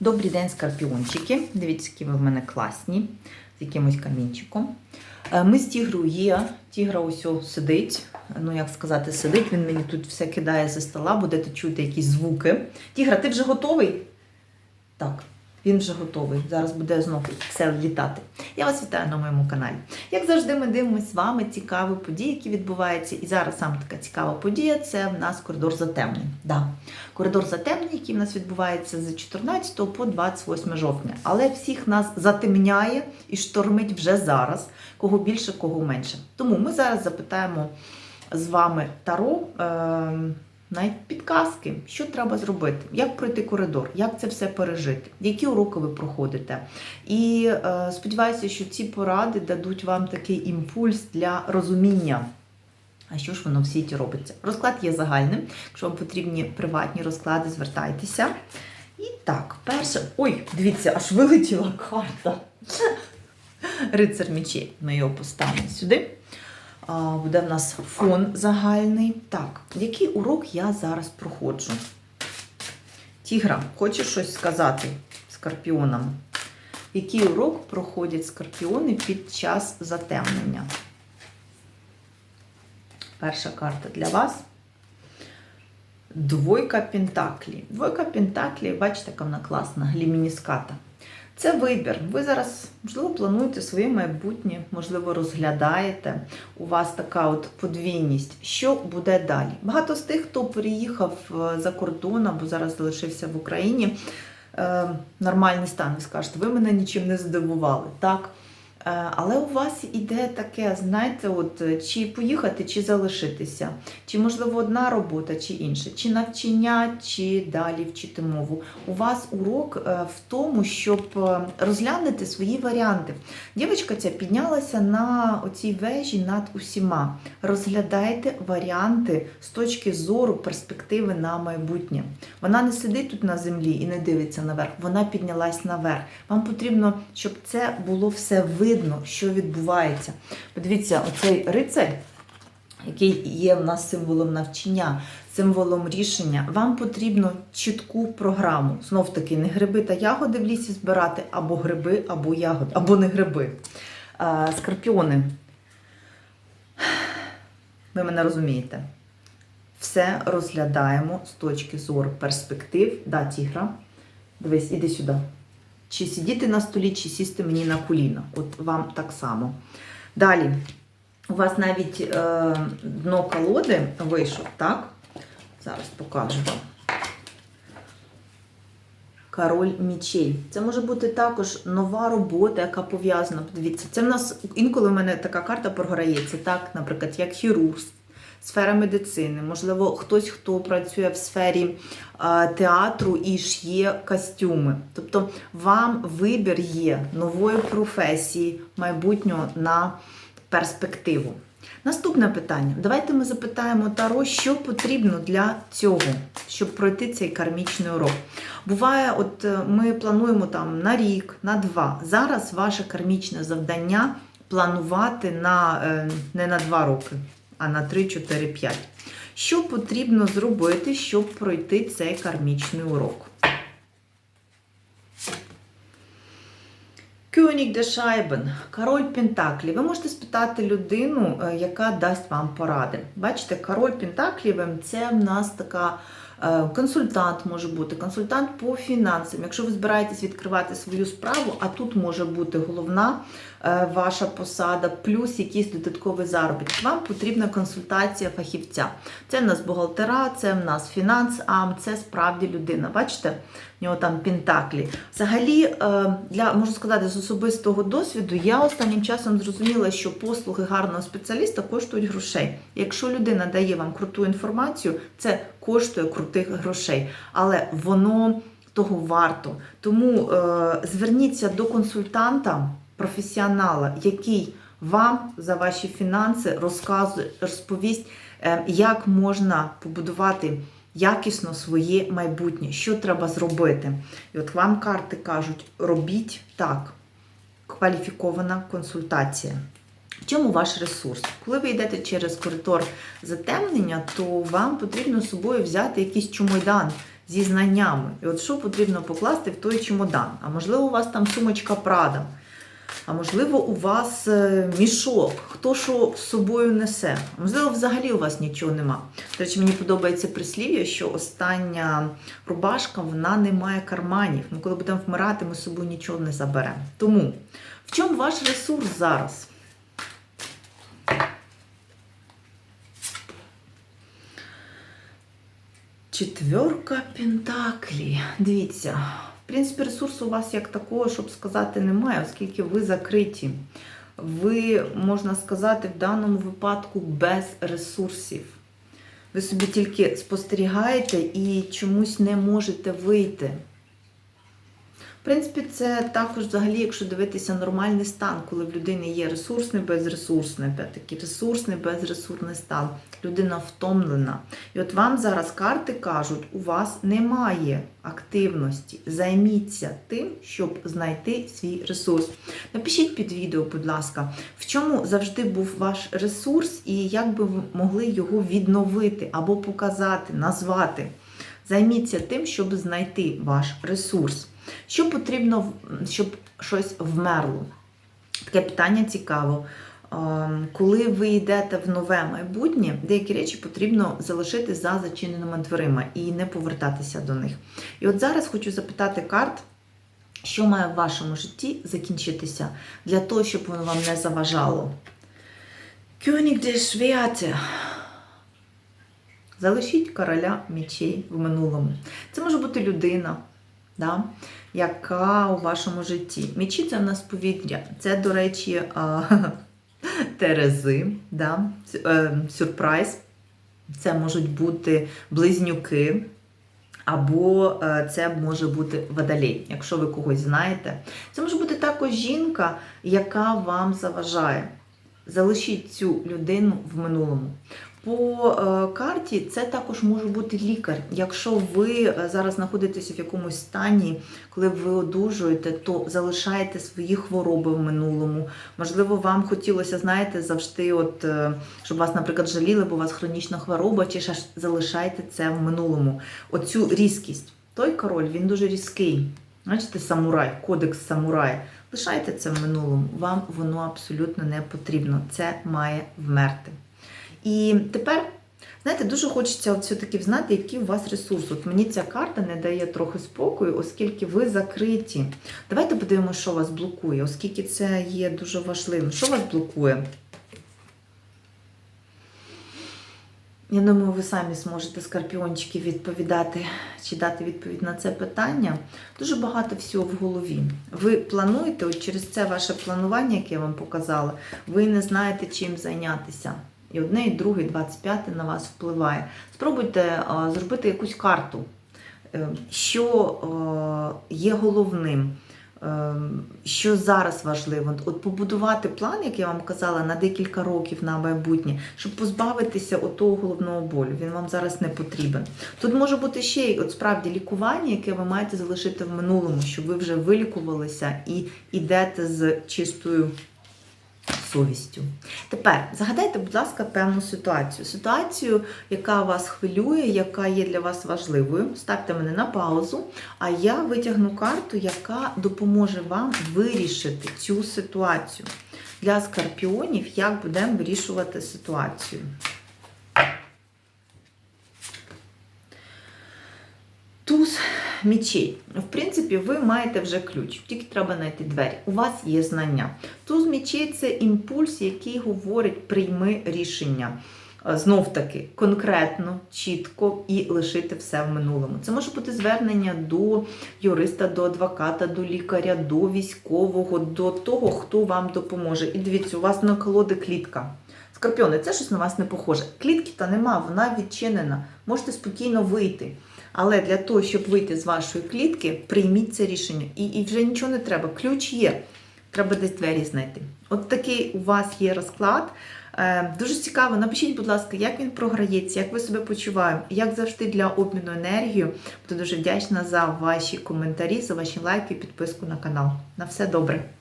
Добрий день, скорпіончики. Дивіться, які ви в мене класні, з якимось камінчиком. Е, Ми з тігрою є. Тігра ось сидить. Ну, як сказати, сидить. Він мені тут все кидає зі стола, будете чути якісь звуки. Тігра, ти вже готовий? Так, він вже готовий. Зараз буде знову все літати. Я вас вітаю на моєму каналі. Як завжди, ми дивимося з вами цікаві події, які відбуваються. І зараз саме така цікава подія це в нас коридор затемнень. Да. Коридор затемнень, який в нас відбувається з 14 по 28 жовтня. Але всіх нас затемняє і штормить вже зараз, кого більше, кого менше. Тому ми зараз запитаємо з вами Таро. Е- навіть підказки, що треба зробити, як пройти коридор, як це все пережити, які уроки ви проходите. І е, сподіваюся, що ці поради дадуть вам такий імпульс для розуміння. А що ж воно в світі робиться? Розклад є загальним. Якщо вам потрібні приватні розклади, звертайтеся. І так, перше. Ой, дивіться, аж вилетіла карта. Рицар мечей. Ми його поставимо сюди. Буде в нас фон загальний. Так, який урок я зараз проходжу? Тігра, хочеш щось сказати скорпіонам? Який урок проходять скорпіони під час затемнення? Перша карта для вас. Двойка Пентаклі. Двойка Пентаклі, бачите, яка вона класна, глімініската. Це вибір. Ви зараз, можливо, плануєте своє майбутнє, можливо, розглядаєте. У вас така от подвійність. Що буде далі? Багато з тих, хто переїхав е, за кордон або зараз залишився в Україні, е, нормальний стан, ви скажете, ви мене нічим не здивували. Так? Е, Але у вас іде таке, знаєте, от е, чи поїхати, чи залишитися, чи можливо одна робота, чи інша, чи навчання, чи далі вчити мову. У вас урок е, в тому, щоб розглянути свої варіанти. Дівчинка ця піднялася на оцій вежі над усіма. Розглядайте варіанти з точки зору перспективи на майбутнє. Вона не сидить тут на землі і не дивиться наверх, вона піднялась наверх. Вам потрібно, щоб це було все видно, що відбувається. Подивіться, оцей рицарь, який є в нас символом навчання, символом рішення, вам потрібно чітку програму. Знов таки, не гриби та ягоди в лісі збирати, або гриби, або ягоди, або не гриби. Скорпіони. Ви мене розумієте. Все розглядаємо з точки зору перспектив. Да, тігра. Дивись, іди сюди. Чи сидіти на столі, чи сісти мені на коліна. От вам так само. Далі. У вас навіть е, дно колоди вийшов, так? Зараз покажу вам. Король мічей. Це може бути також нова робота, яка пов'язана. Подивіться, це в нас інколи в мене така карта програється, так, наприклад, як хірург, сфера медицини, можливо, хтось, хто працює в сфері театру і шиє костюми. Тобто вам вибір є нової професії, майбутнього на перспективу. Наступне питання. Давайте ми запитаємо Таро, що потрібно для цього, щоб пройти цей кармічний урок. Буває, от е, ми плануємо там на рік, на два. Зараз ваше кармічне завдання планувати на, е, не на два роки, а на 3, 4, 5. Що потрібно зробити, щоб пройти цей кармічний урок? Кюнік де Шайбен, король Пентаклі. Ви можете спитати людину, е, яка дасть вам поради. Бачите, король Пентаклів це в нас така консультант може бути, консультант по фінансам. Якщо ви збираєтесь відкривати свою справу, а тут може бути головна е, ваша посада, плюс якийсь додатковий заробіток. Вам потрібна консультація фахівця. Це в нас бухгалтера, це в нас фінанс, а це справді людина. Бачите? В нього там пентаклі. Взагалі, е, для можу сказати, з особистого досвіду, я останнім часом зрозуміла, що послуги гарного спеціаліста коштують грошей. Якщо людина дає вам круту інформацію, це коштує крутих грошей, але воно того варто. Тому е, зверніться до консультанта, професіонала, який вам за ваші фінанси розказує, розповість, е, як можна побудувати якісно своє майбутнє, що треба зробити. І от вам карти кажуть, робіть так. Кваліфікована консультація. В чому ваш ресурс? Коли ви йдете через коридор затемнення, то вам потрібно з собою взяти якийсь чумойдан, зі знаннями. І от що потрібно покласти в той чемодан? А можливо, у вас там сумочка Прада, а можливо, у вас е, мішок, хто що з собою несе. Можливо, взагалі у вас нічого нема. До речі, мені подобається прислів'я, що остання рубашка вона не має карманів. Ми коли будемо вмирати, ми з собою нічого не заберемо. Тому в чому ваш ресурс зараз? Четверка Пентаклі. Дивіться, в принципі, ресурсу у вас як такого, щоб сказати, немає, оскільки ви закриті. Ви, можна сказати, в даному випадку без ресурсів. Ви собі тільки спостерігаєте і чомусь не можете вийти. Принципі, це також взагалі, якщо дивитися нормальний стан, коли в людини є ресурсний, безресурсний, опять-таки ресурсний, безресурсний стан. Людина втомлена. І от вам зараз карти кажуть, у вас немає активності. Займіться тим, щоб знайти свій ресурс. Напишіть під відео, будь ласка, в чому завжди був ваш ресурс і як би ви могли його відновити або показати, назвати. Займіться тим, щоб знайти ваш ресурс. Що потрібно, щоб щось вмерло? Таке питання цікаво. Ем, Коли ви йдете в нове майбутнє, деякі речі потрібно залишити за зачиненими дверима і не повертатися до них. І от зараз хочу запитати карт, що має в вашому житті закінчитися для того, щоб воно вам не заважало. König der Schwerte. Залишіть короля мечей в минулому. Це може бути людина, да, яка у вашому житті. Мечі це в нас повітря. Це, до речі, терези, да, е, сюрприз. Це можуть бути близнюки. Або е, це може бути водолей, якщо ви когось знаєте. Це може бути також жінка, яка вам заважає. Залишіть цю людину в минулому. По е, карті це також може бути лікар. Якщо ви е, зараз знаходитеся в якомусь стані, коли ви одужуєте, то залишайте свої хвороби в минулому. Можливо, вам хотілося, знаєте, завжди, от, е, щоб вас, наприклад, жаліли, бо у вас хронічна хвороба, чи ж залишайте це в минулому. Оцю різкість. Той король, він дуже різкий. Бачите, самурай, кодекс самурая. Лишайте це в минулому. Вам воно абсолютно не потрібно. Це має вмерти. І тепер, знаєте, дуже хочеться от все-таки знати, який у вас ресурс. От мені ця карта не дає трохи спокою, оскільки ви закриті. Давайте подивимося, що вас блокує, оскільки це є дуже важливим. Що вас блокує? Я думаю, ви самі зможете скорпіончики відповідати чи дати відповідь на це питання. Дуже багато всього в голові. Ви плануєте, от через це ваше планування, яке я вам показала, ви не знаєте, чим зайнятися. І одне, і друге, і 25 на вас впливає. Спробуйте а, зробити якусь карту, е, що е, є головним, е, що зараз важливо. От побудувати план, як я вам казала, на декілька років на майбутнє, щоб позбавитися отого головного болю. Він вам зараз не потрібен. Тут може бути ще й от справді лікування, яке ви маєте залишити в минулому, щоб ви вже вилікувалися і йдете з чистою совістю. Тепер загадайте, будь ласка, певну ситуацію. Ситуацію, яка вас хвилює, яка є для вас важливою. Ставте мене на паузу, а я витягну карту, яка допоможе вам вирішити цю ситуацію. Для скорпіонів, як будемо вирішувати ситуацію. Туз мічей. В принципі, ви маєте вже ключ, тільки треба знайти двері. У вас є знання. Туз мічей це імпульс, який говорить прийми рішення. Знов таки, конкретно, чітко і лишити все в минулому. Це може бути звернення до юриста, до адвоката, до лікаря, до військового, до того, хто вам допоможе. І дивіться, у вас на колоди клітка. Скорпіони, це щось на вас не похоже. Клітки та нема, вона відчинена. Можете спокійно вийти. Але для того, щоб вийти з вашої клітки, прийміть це рішення. І і вже нічого не треба. Ключ є. Треба десь двері знайти. От такий у вас є розклад. Е, Дуже цікаво. Напишіть, будь ласка, як він програється, як ви себе почуваєте, як завжди для обміну енергію. Буду дуже вдячна за ваші коментарі, за ваші лайки підписку на канал. На все добре!